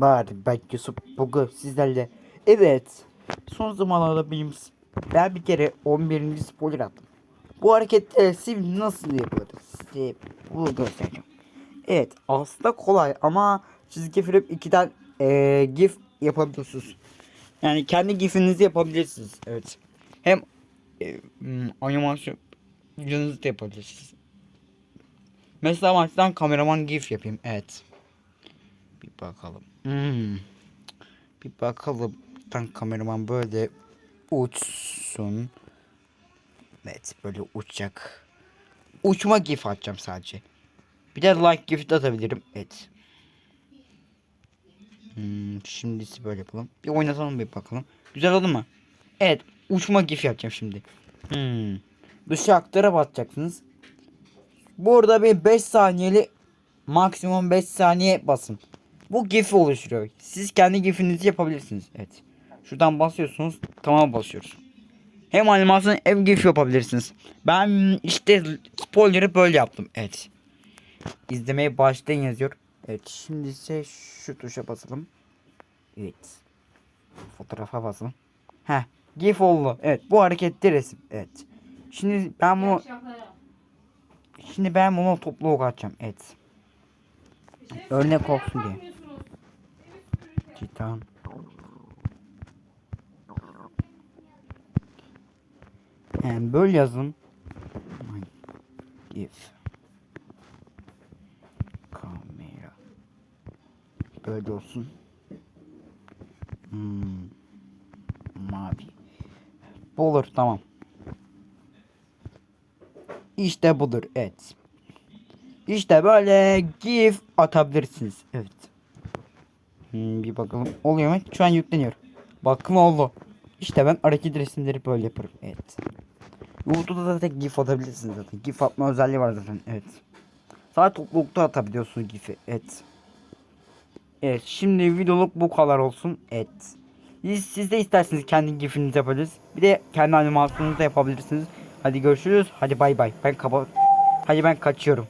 Var ben Yusuf bugün sizlerle. Evet. Son zamanlarda benim ben bir kere 11. spoiler attım. Bu hareketleri siz nasıl yapılır? Size bunu göstereceğim. Evet aslında kolay ama çizgi film 2'den eee gif yapabiliyorsunuz. Yani kendi gifinizi yapabilirsiniz. Evet. Hem e, hmm, animasyon da yapabilirsiniz. Mesela maçtan kameraman gif yapayım. Evet. Bir bakalım. Hmm. Bir bakalım. Tam kameraman böyle uçsun. Evet böyle uçacak. Uçma gif atacağım sadece. Bir de like gif de atabilirim. Evet. Hmm, şimdisi böyle yapalım. Bir oynatalım bir bakalım. Güzel oldu mu? Evet. Uçma gif yapacağım şimdi. Hmm. Dışı aktıra basacaksınız. Burada bir 5 saniyeli maksimum 5 saniye basın. Bu gif oluşturuyor. Siz kendi gifinizi yapabilirsiniz. Evet. Şuradan basıyorsunuz. Tamam basıyoruz. Hem animasyon hem gif yapabilirsiniz. Ben işte spoiler'ı böyle yaptım. Evet. İzlemeye başlayın yazıyor. Evet şimdi ise şu tuşa basalım. Evet. Fotoğrafa basalım. Heh. GIF oldu. Evet bu hareketli resim. Evet. Şimdi ben bunu şimdi ben bunu toplu ok atacağım. Evet. Örnek olsun diye. Titan. Yani böyle yazın. GIF. Kamera. Böyle olsun. Hmm. Mavi. Bu olur tamam. İşte budur evet. İşte böyle gif atabilirsiniz. Evet. Hmm, bir bakalım. Oluyor mu? Şu an yükleniyor. Bakın oldu. İşte ben hareket resimleri böyle yaparım. Evet. YouTube'da da zaten gif atabilirsiniz zaten. Gif atma özelliği var zaten. Evet. Sadece toplulukta atabiliyorsunuz gif'i. Evet. Evet şimdi videoluk bu kadar olsun. Evet. Siz, siz de isterseniz kendi gifinizi yapabiliriz. Bir de kendi animasyonunuzu da yapabilirsiniz. Hadi görüşürüz. Hadi bay bay. Ben kaba Hadi ben kaçıyorum.